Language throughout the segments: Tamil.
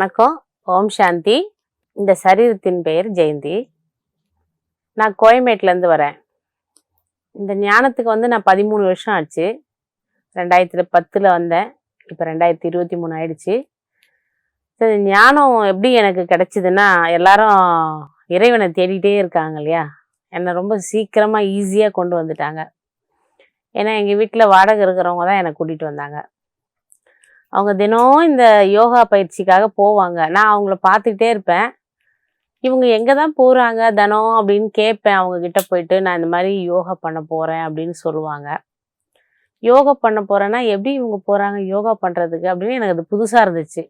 வணக்கம். ஓம் சாந்தி. இந்த சரீரத்தின் பெயர் ஜெயந்தி. நான் கோயம்பேட்டிலேருந்து வரேன். இந்த ஞானத்துக்கு வந்து நான் பதிமூணு வருஷம் ஆச்சு. ரெண்டாயிரத்தி பத்தில் வந்தேன். இப்போ ரெண்டாயிரத்தி இருபத்தி மூணு ஆயிடுச்சு. இந்த ஞானம் எப்படி எனக்கு கிடைச்சிதுன்னா எல்லாரும் இறைவனை தேடிட்டே இருக்காங்க இல்லையா? என்னை ரொம்ப சீக்கிரமாக ஈஸியாக கொண்டு வந்துட்டாங்க. ஏன்னா எங்கள் வீட்டில் வாடகை இருக்கிறவங்க தான் என்னை கூட்டிகிட்டு வந்தாங்க. அவங்க தினம் இந்த யோகா பயிற்சிக்காக போவாங்க. நான் அவங்கள பார்த்துக்கிட்டே இருப்பேன். இவங்க எங்கே தான் போகிறாங்க தினம் அப்படின்னு கேட்பேன். அவங்கக்கிட்ட போயிட்டு நான் இந்த மாதிரி யோகா பண்ண போகிறேன் அப்படின்னு சொல்லுவாங்க. யோகா பண்ண போகிறேன்னா எப்படி இவங்க போகிறாங்க யோகா பண்ணுறதுக்கு அப்படின்னு எனக்கு அது புதுசாக இருந்துச்சு.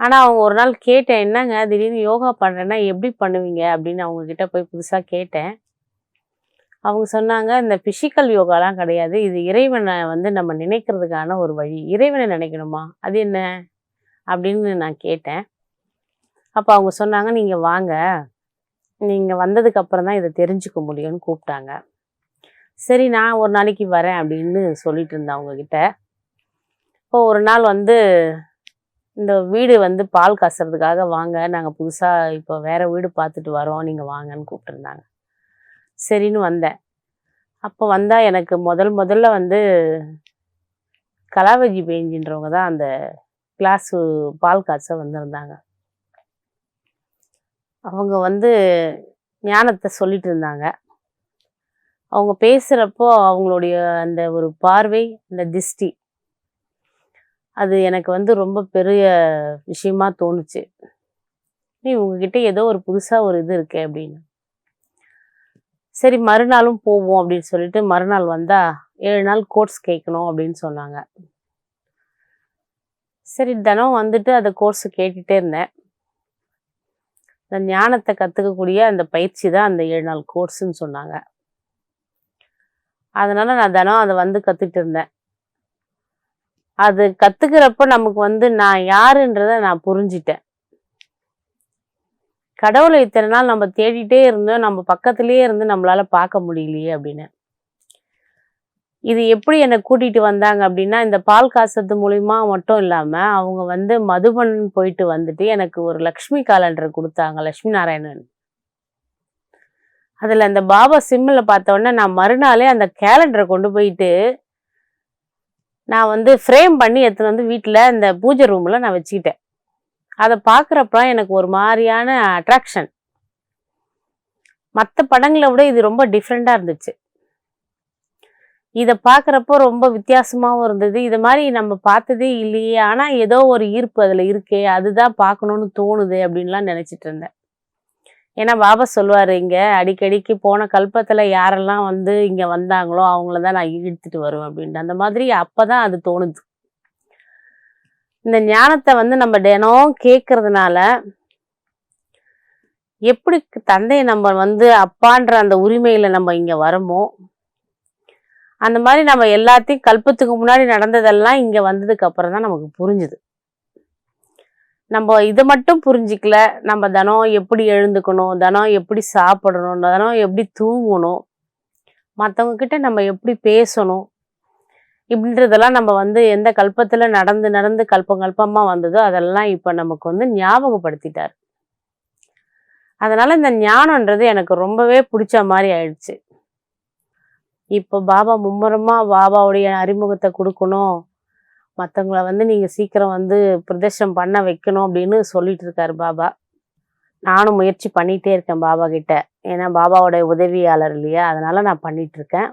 ஆனால் அவங்க ஒரு நாள் கேட்டேன் என்னங்க? திடீர்னு யோகா பண்ணுறேன்னா எப்படி பண்ணுவீங்க? அப்படின்னு அவங்கக்கிட்ட போய் புதுசாக கேட்டேன். அவங்க சொன்னாங்க இந்த பிசிக்கல் யோகாலாம் கிடையாது. இது இறைவனை வந்து நம்ம நினைக்கிறதுக்கான ஒரு வழி. இறைவனை நினைக்கணுமா? அது என்ன? அப்படின்னு நான் கேட்டேன். அப்போ அவங்க சொன்னாங்க நீங்கள் வாங்க. நீங்கள் வந்ததுக்கு அப்புறம் தான் இதை தெரிஞ்சுக்க முடியும்னு கூப்பிட்டாங்க. சரி நான் ஒரு நாளைக்கு வரேன் அப்படின்னு சொல்லிட்டு இருந்தேன் அவங்கக்கிட்ட இப்போ ஒரு நாள் வந்து இந்த வீடு வந்து பால் காசுறதுக்காக வாங்க. நாங்கள் புதுசாக இப்போ வேறு வீடு பார்த்துட்டு வரோம். நீங்கள் வாங்கன்னு கூப்பிட்டுருந்தாங்க சரின்னு வந்தேன். அப்போ வந்தால் எனக்கு முதல் முதல்ல வந்து கலாவஜி பெயிஞ்சின்றவங்க தான் அந்த கிளாஸு பால் காய்ச்ச வந்திருந்தாங்க. அவங்க வந்து ஞானத்தை சொல்லிட்டு இருந்தாங்க. அவங்க பேசுகிறப்போ அவங்களுடைய அந்த ஒரு பார்வை அந்த திஷ்டி அது எனக்கு வந்து ரொம்ப பெரிய விஷயமா தோணுச்சு. இவங்ககிட்ட ஏதோ ஒரு புதுசாக ஒரு இது இருக்கே அப்படின்னு. சரி மறுநாளும் போவோம் அப்படின்னு சொல்லிட்டு மறுநாள் வந்தா ஏழு நாள் கோர்ஸ் கேட்கணும் அப்படின்னு சொன்னாங்க. சரி தினம் வந்துட்டு அந்த கோர்ஸ் கேட்டுட்டே இருந்தேன். அந்த ஞானத்தை கற்றுக்கக்கூடிய அந்த பயிற்சி தான் அந்த ஏழு நாள் கோர்ஸ்ன்னு சொன்னாங்க. அதனால நான் தினம் அதை வந்து கற்றுக்கிட்டு இருந்தேன். அது கற்றுக்கிறப்ப நமக்கு வந்து நான் யாருன்றதை நான் புரிஞ்சிட்டேன். கடவுளை இத்தனை நாள் நம்ம தேடிட்டே இருந்தோம் நம்ம பக்கத்துலேயே இருந்து நம்மளால பார்க்க முடியலையே அப்படின்னு. இது எப்படி என்னை கூட்டிட்டு வந்தாங்க அப்படின்னா இந்த பால் காசத்து மூலிமா மட்டும் இல்லாமல் அவங்க வந்து மதுபன் போயிட்டு வந்துட்டு எனக்கு ஒரு லக்ஷ்மி காலண்டர் கொடுத்தாங்க லக்ஷ்மி நாராயணன். அதில் அந்த பாபா சிம்மில் பார்த்தோன்னே நான் மறுநாளே அந்த கேலண்டரை கொண்டு போயிட்டு நான் வந்து ஃப்ரேம் பண்ணி எடுத்துன்னு வந்து வீட்டில் இந்த பூஜை ரூமில் நான் வச்சுக்கிட்டேன். அதை பார்க்குறப்ப எனக்கு ஒரு மாதிரியான அட்ராக்ஷன் மற்ற படங்களை விட இது ரொம்ப டிஃப்ரெண்ட்டாக இருந்துச்சு. இதை பார்க்குறப்போ ரொம்ப வித்தியாசமாகவும் இருந்தது. இது மாதிரி நம்ம பார்த்ததே இல்லையே. ஆனால் ஏதோ ஒரு ஈர்ப்பு அதில் இருக்கே. அதுதான் பார்க்கணுன்னு தோணுது அப்படின்லாம் நினச்சிட்டு இருந்தேன். ஏன்னா பாபா சொல்லுவார் இங்கே அடிக்கடிக்கு போன கல்பத்தில் யாரெல்லாம் வந்து இங்கே வந்தாங்களோ அவங்கள தான் நான் இழுத்துட்டு வருவேன் அப்படின்ட்டு. அந்த மாதிரி அப்போ தான் அது தோணுது. இந்த ஞானத்தை வந்து நம்ம தினம் கேட்கறதுனால எப்படி தந்தையை நம்ம வந்து அப்பான்ற அந்த உரிமையில நம்ம இங்க வரமோ? அந்த மாதிரி நம்ம எல்லாத்தையும் கல்பத்துக்கு முன்னாடி நடந்ததெல்லாம் இங்க வந்ததுக்கு அப்புறம் தான் நமக்கு புரிஞ்சுது. நம்ம இதை மட்டும் புரிஞ்சிக்கல. நம்ம தினம் எப்படி எழுந்துக்கணும் தினம் எப்படி சாப்பிடணும் தினம் எப்படி தூங்கணும். மற்றவங்க கிட்ட நம்ம எப்படி பேசணும் இப்படின்றதெல்லாம் நம்ம வந்து எந்த கல்பத்தில் நடந்து நடந்து கல்பம் கல்பமாக வந்ததோ அதெல்லாம் இப்போ நமக்கு வந்து ஞாபகப்படுத்திட்டார். அதனால் இந்த ஞானம்ன்றது எனக்கு ரொம்பவே பிடிச்ச மாதிரி ஆயிடுச்சு. இப்போ பாபா மும்முரமாக பாபாவுடைய அறிமுகத்தை கொடுக்கணும். மற்றவங்கள வந்து நீங்கள் சீக்கிரம் வந்து பிரதர்ஷனம் பண்ண வைக்கணும் அப்படின்னு சொல்லிட்டு இருக்காரு பாபா. நானும் முயற்சி பண்ணிகிட்டே இருக்கேன் பாபா கிட்ட ஏன்னா பாபாவோடைய உதவியாளர் இல்லையா? அதனால் நான் பண்ணிகிட்ருக்கேன் இருக்கேன்.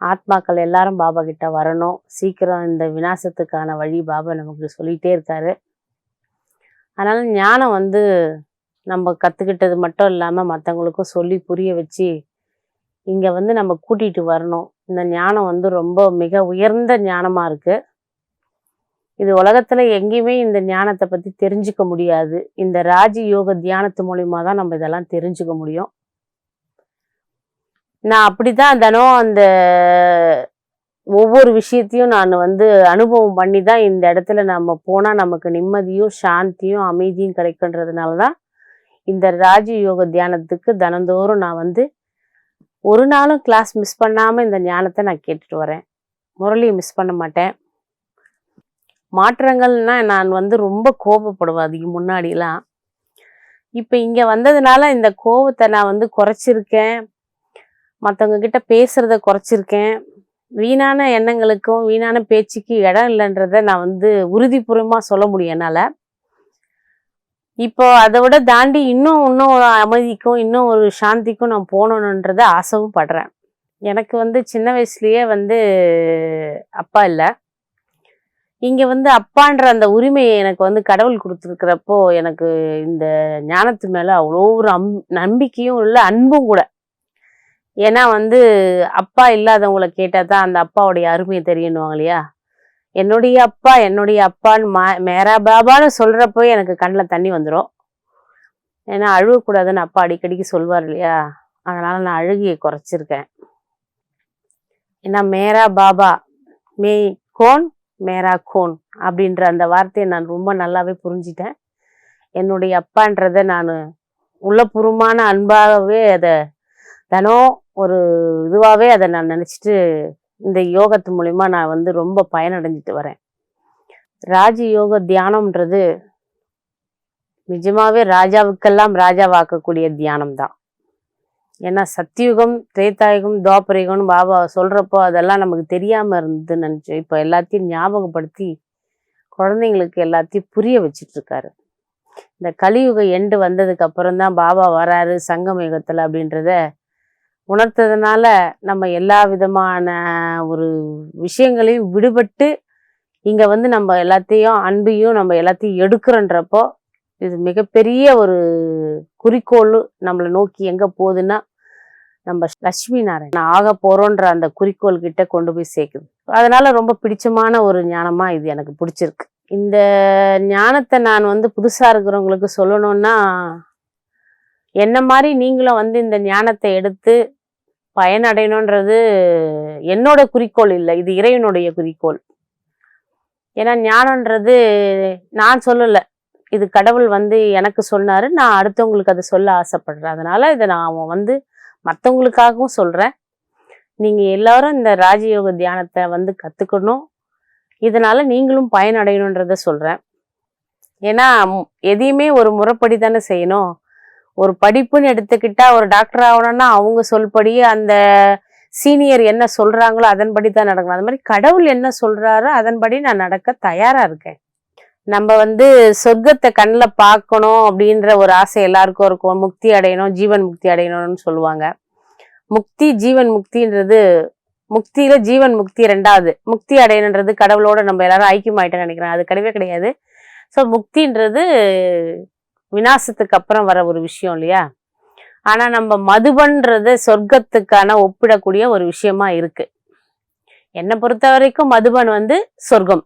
ஆத்மாக்கள் எல்லாரும் பாபா கிட்ட வரணும். சீக்கிரம் இந்த விநாசத்துக்கான வழி பாபா நமக்கு சொல்லிட்டே இருக்காரு. அதனால ஞானம் வந்து நம்ம கற்றுக்கிட்டது மட்டும் இல்லாமல் மற்றவங்களுக்கும் சொல்லி புரிய வச்சு இங்கே வந்து நம்ம கூட்டிகிட்டு வரணும். இந்த ஞானம் வந்து ரொம்ப மிக உயர்ந்த ஞானமாக இருக்குது இது உலகத்தில் எங்கேயுமே இந்த ஞானத்தை பற்றி தெரிஞ்சுக்க முடியாது. இந்த ராஜ யோக தியானத்து மூலிமா தான் நம்ம இதெல்லாம் தெரிஞ்சுக்க முடியும். நான் அப்படிதான் தினம் அந்த ஒவ்வொரு விஷயத்தையும் நான் வந்து அனுபவம் பண்ணி தான் இந்த இடத்துல நம்ம போனால் நமக்கு நிம்மதியும் சாந்தியும் அமைதியும் கிடைக்குன்றதுனால தான் இந்த ராஜயோக தியானத்துக்கு தினந்தோறும் நான் வந்து ஒரு நாளும் கிளாஸ் மிஸ் பண்ணாமல் இந்த ஞானத்தை நான் கேட்டுட்டு வரேன். முரளியை மிஸ் பண்ண மாட்டேன். மாற்றங்கள்னால் நான் வந்து ரொம்ப கோபப்படுவேன் அதுக்கு முன்னாடிலாம் இப்போ இங்கே வந்ததுனால இந்த கோபத்தை நான் வந்து குறைச்சிருக்கேன். மற்றவங்க கிட்ட பேசுறத குறைச்சிருக்கேன். வீணான எண்ணங்களுக்கும் வீணான பேச்சுக்கு இடம் இல்லைன்றத நான் வந்து உறுதிபூர்வமாக சொல்ல முடியும் என்னால். இப்போ அதை விட தாண்டி இன்னும் இன்னும் ஒரு அமைதிக்கும் இன்னும் ஒரு சாந்திக்கும் நான் போகணுன்றத ஆசைவும் படுறேன். எனக்கு வந்து சின்ன வயசுலயே வந்து அப்பா இல்லை. இங்கே வந்து அப்பான்ற அந்த உரிமையை எனக்கு வந்து கடவுள் கொடுத்துருக்கிறப்போ எனக்கு இந்த ஞானத்து மேலே அவ்வளோ ஒரு அம் நம்பிக்கையும் இல்லை அன்பும் கூட. ஏன்னா வந்து அப்பா இல்லாதவங்களை கேட்டால் தான் அந்த அப்பாவுடைய அருமையை தெரியணுவாங்க இல்லையா? என்னுடைய அப்பா என்னுடைய அப்பான்னு மா மேரா பாபான்னு சொல்கிறப்போ எனக்கு கண்ணில் தண்ணி வந்துடும் ஏன்னா அழுகக்கூடாதுன்னு அப்பா அடிக்கடிக்கு சொல்வார் இல்லையா? அதனால் நான் அழுகியை குறைச்சிருக்கேன். ஏன்னா மேரா பாபா மே கோன் மேரா கோன் அப்படின்ற அந்த வார்த்தையை நான் ரொம்ப நல்லாவே புரிஞ்சிட்டேன். என்னுடைய அப்பான்றதை நான் உள்ளபூர்வமான அன்பாகவே அதை தினம் ஒரு இதுவாகவே அதை நான் நினச்சிட்டு இந்த யோகத்து மூலிமா நான் வந்து ரொம்ப பயனடைஞ்சிட்டு வரேன். ராஜ யோக தியானம்ன்றது நிஜமாவே ராஜாவுக்கெல்லாம் ராஜாவாக்கக்கூடிய தியானம் தான் ஏன்னா சத்தியுகம் திரேத்தாயுகம் துவாபரயுகம்னு பாபா சொல்கிறப்போ அதெல்லாம் நமக்கு தெரியாமல் இருந்து நினச்சோம் இப்போ எல்லாத்தையும் ஞாபகப்படுத்தி குழந்தைங்களுக்கு எல்லாத்தையும் புரிய வச்சிட்ருக்காரு. இந்த கலியுக எண்டு வந்ததுக்கு அப்புறம் தான் பாபா வராரு சங்கம் யுகத்தில் அப்படின்றத உணர்த்ததுனால நம்ம எல்லா விதமான ஒரு விஷயங்களையும் விடுபட்டு இங்கே வந்து நம்ம எல்லாத்தையும் அன்பையும் நம்ம எல்லாத்தையும் எடுக்கிறோன்றப்போ இது மிகப்பெரிய ஒரு குறிக்கோள் நம்மளை நோக்கி எங்கே போகுதுன்னா நம்ம லட்சுமி நாராயண் ஆக போகிறோன்ற அந்த குறிக்கோள் கிட்ட கொண்டு போய் சேர்க்குது. அதனால ரொம்ப பிடிச்சமான ஒரு ஞானமாக இது எனக்கு பிடிச்சிருக்கு. இந்த ஞானத்தை நான் வந்து புதுசாக இருக்கிறவங்களுக்கு சொல்லணும்னா என்ன மாதிரி நீங்களும் வந்து இந்த ஞானத்தை எடுத்து பயனடையணுன்றது என்னோட குறிக்கோள் இல்லை. இது இறைவனுடைய குறிக்கோள். ஏன்னா ஞானன்றது நான் சொல்லலை. இது கடவுள் வந்து எனக்கு சொன்னார். நான் அடுத்தவங்களுக்கு அதை சொல்ல ஆசைப்படுறேன். அதனால் இதை நான் அவன் வந்து மற்றவங்களுக்காகவும் சொல்கிறேன் நீங்கள் எல்லாரும் இந்த ராஜயோக தியானத்தை வந்து கற்றுக்கணும் இதனால் நீங்களும் பயனடையணுன்றத சொல்கிறேன் ஏன்னா எதையுமே ஒரு முறைப்படி தானே செய்யணும். ஒரு படிப்புன்னு எடுத்துக்கிட்டா ஒரு டாக்டர் ஆகணும்னா அவங்க சொல்படி அந்த சீனியர் என்ன சொல்றாங்களோ அதன்படி தான் நடக்கணும். அது மாதிரி கடவுள் என்ன சொல்றாரோ அதன்படி நான் நடக்க தயாரா இருக்கேன். நம்ம வந்து சொர்க்கத்தை கண்ணில் பார்க்கணும் அப்படின்ற ஒரு ஆசை எல்லாருக்கும் இருக்கும். முக்தி அடையணும் ஜீவன் முக்தி அடையணும்னு சொல்லுவாங்க. முக்தி ஜீவன் முக்தின்றது முக்தியில ஜீவன் முக்தி ரெண்டாவது. முக்தி அடையணுன்றது கடவுளோட நம்ம எல்லாரும் ஐக்கியமாயிட்டேன்னு நினைக்கிறேன். அது கிடையவே கிடையாது. ஸோ முக்தின்றது விநாசத்துக்கு அப்புறம் வர ஒரு விஷயம் இல்லையா? ஆனா நம்ம மதுபன்றது சொர்க்கத்துக்கான ஒப்பிடக்கூடிய ஒரு விஷயமா இருக்கு. என்னை பொறுத்த வரைக்கும் மதுபன் வந்து சொர்க்கம்.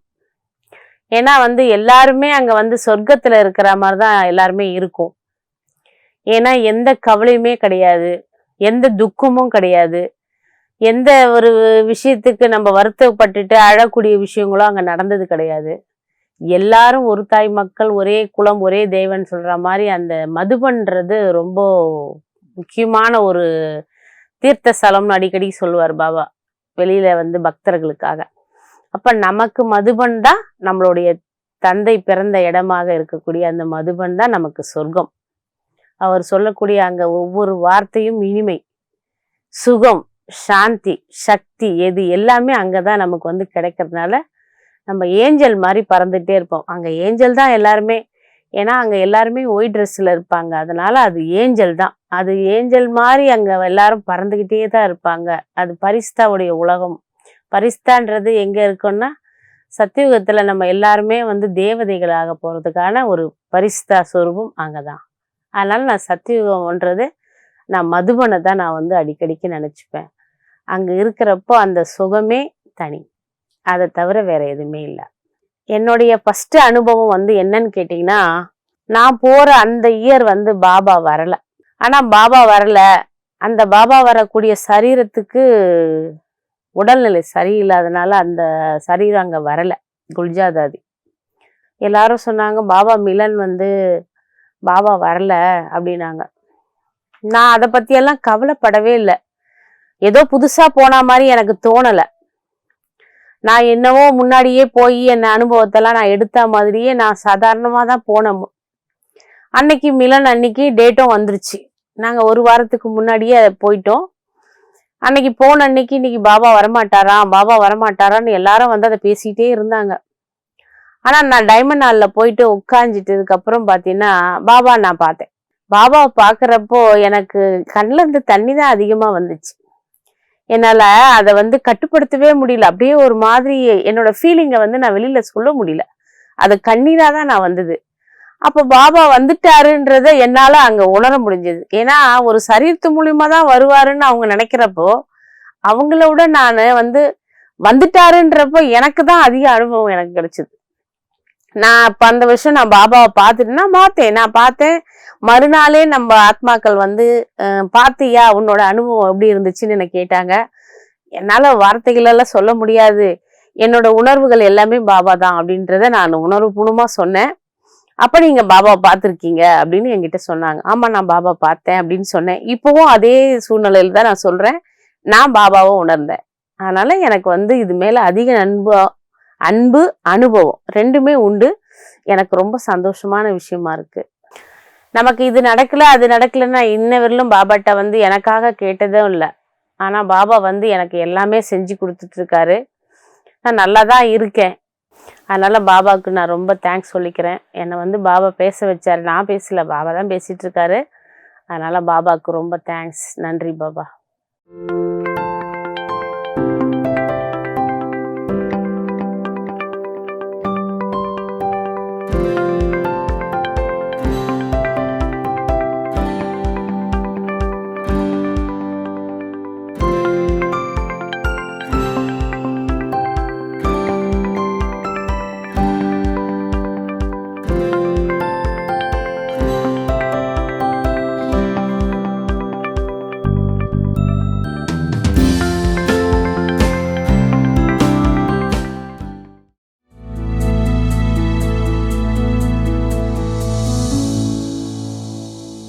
ஏன்னா வந்து எல்லாருமே அங்க வந்து சொர்க்கத்துல இருக்கிற மாதிரி தான் எல்லாருமே இருக்கும். ஏன்னா எந்த கவலையுமே கிடையாது. எந்த துக்கமும் கிடையாது. எந்த ஒரு விஷயத்துக்கு நம்ம வருத்தப்பட்டுட்டு அழக்கூடிய விஷயங்களும் அங்கே நடந்தது கிடையாது. எல்லாரும் ஒரு தாய் மக்கள் ஒரே குலம் ஒரே தெய்வன் சொல்ற மாதிரி அந்த மதுபன்றது ரொம்ப முக்கியமான ஒரு தீர்த்த ஸ்தலம்னு அடிக்கடி சொல்லுவார் பாபா வெளியில வந்து பக்தர்களுக்காக. அப்ப நமக்கு மதுபன் தான் நம்மளுடைய தந்தை பிறந்த இடமாக இருக்கக்கூடிய அந்த மதுபன் தான் நமக்கு சொர்க்கம். அவர் சொல்லக்கூடிய அங்க ஒவ்வொரு வார்த்தையும் இனிமை சுகம் சாந்தி சக்தி எது எல்லாமே அங்கதான் நமக்கு வந்து கிடைக்கிறதுனால நம்ம ஏஞ்சல் மாதிரி பறந்துகிட்டே இருப்போம். அங்கே ஏஞ்சல் தான் எல்லாருமே. ஏன்னா அங்கே எல்லாருமே ஒயிட் ட்ரெஸ்ஸில் இருப்பாங்க. அதனால அது ஏஞ்சல் தான். அது ஏஞ்சல் மாதிரி அங்கே எல்லாரும் பறந்துக்கிட்டே தான் இருப்பாங்க. அது பரிஸ்தாவுடைய உலகம். பரிஸ்தான்றது எங்கே இருக்குன்னா சத்தியுகத்தில் நம்ம எல்லாருமே வந்து தேவதைகளாக போகிறதுக்கான ஒரு பரிசுத்தா சொரூபம் அங்கதான் அதனால் நான் சத்தியுகம்ன்றது நான் மதுபனை தான் நான் வந்து அடிக்கடிக்கு நினச்சிப்பேன். அங்கே இருக்கிறப்போ அந்த சுகமே தனி. அதை தவிர வேற எதுவுமே இல்லை. என்னுடைய ஃபர்ஸ்ட் அனுபவம் வந்து என்னன்னு கேட்டிங்கன்னா நான் போற அந்த இயர் வந்து பாபா வரல. ஆனா பாபா வரல. அந்த பாபா வரக்கூடிய சரீரத்துக்கு உடல்நிலை சரியில்லாதனால அந்த சரீரம் அங்கே வரல. குல்ஜாதாதி. எல்லாரும் சொன்னாங்க பாபா மிலன் வந்து பாபா வரல அப்படின்னாங்க. நான் அதை பற்றியெல்லாம் கவலைப்படவே இல்லை. ஏதோ புதுசாக போன மாதிரி எனக்கு தோணலை. நான் என்னவோ முன்னாடியே போய் என் அனுபவத்தெல்லாம் நான் எடுத்த மாதிரியே நான் சாதாரணமாக தான் போனேன். அன்னைக்கு மிலன் அன்னைக்கு டேட்டும் வந்துருச்சு. நாங்கள் ஒரு வாரத்துக்கு முன்னாடியே போயிட்டோம். அன்னைக்கு போன அன்னைக்கு இன்னைக்கு பாபா வரமாட்டாரா? பாபா வரமாட்டாரான்னு எல்லாரும் வந்து அதை பேசிக்கிட்டே இருந்தாங்க. ஆனால் நான் டைமண்ட் ஹாலில் போயிட்டு உட்காந்துட்டதுக்கப்புறம் பார்த்தீங்கன்னா பாபா நான் பார்த்தேன். பாபாவை பார்க்குறப்போ எனக்கு கண்ணில் இருந்து தண்ணி தான் அதிகமாக வந்துச்சு. என்னால் அதை வந்து கட்டுப்படுத்தவே முடியல. அப்படியே ஒரு மாதிரி என்னோட ஃபீலிங்கை வந்து நான் வெளியில் சொல்ல முடியல. அது கண்ணீராக தான் நான் வந்தது. அப்போ பாபா வந்துட்டாருன்றத என்னால் அங்கே உணர முடிஞ்சது. ஏன்னா ஒரு சரீரத்து மூலியமா தான் வருவாருன்னு அவங்க நினைக்கிறப்போ அவங்கள விட நான் வந்து வந்துட்டாருன்றப்போ எனக்கு தான் அதிக அனுபவம் எனக்கு கிடைச்சிது. நான் அப்போ அந்த வருஷம் நான் பாபாவை பார்த்துட்டுனா பார்த்தேன் நான் பார்த்தேன் மறுநாளே நம்ம ஆத்மாக்கள் வந்து பார்த்தியா உன்னோட அனுபவம் எப்படி இருந்துச்சுன்னு என்னை கேட்டாங்க. என்னால் வார்த்தைகளெல்லாம் சொல்ல முடியாது. என்னோட உணர்வுகள் எல்லாமே பாபா தான் அப்படின்றத நான் உணர்வுபூர்வமாக சொன்னேன். அப்போ நீங்கள் பாபாவை பார்த்துருக்கீங்க அப்படின்னு என்கிட்ட சொன்னாங்க. ஆமாம் நான் பாபா பார்த்தேன் அப்படின்னு சொன்னேன். இப்போவும் அதே சூழ்நிலையில் தான் நான் சொல்கிறேன் நான் பாபாவை உணர்ந்தேன். அதனால் எனக்கு வந்து இது மேலே அதிக அன்பு அன்பு அனுபவம் ரெண்டுமே உண்டு. எனக்கு ரொம்ப சந்தோஷமான விஷயமா இருக்கு. நமக்கு இது நடக்கல அது நடக்கலன்னா இன்ன வரையிலும் பாபாட்ட வந்து எனக்காக கேட்டதும் இல்லை. ஆனால் பாபா வந்து எனக்கு எல்லாமே செஞ்சு கொடுத்துட்டு இருக்காரு நான் நல்லா தான் இருக்கேன். அதனால பாபாவுக்கு நான் ரொம்ப தேங்க்ஸ் சொல்லிக்கிறேன். என்னை வந்து பாபா பேச வச்சார். நான் பேசல பாபா தான் பேசிட்டு இருக்காரு அதனால பாபாவுக்கு ரொம்ப தேங்க்ஸ் நன்றி பாபா.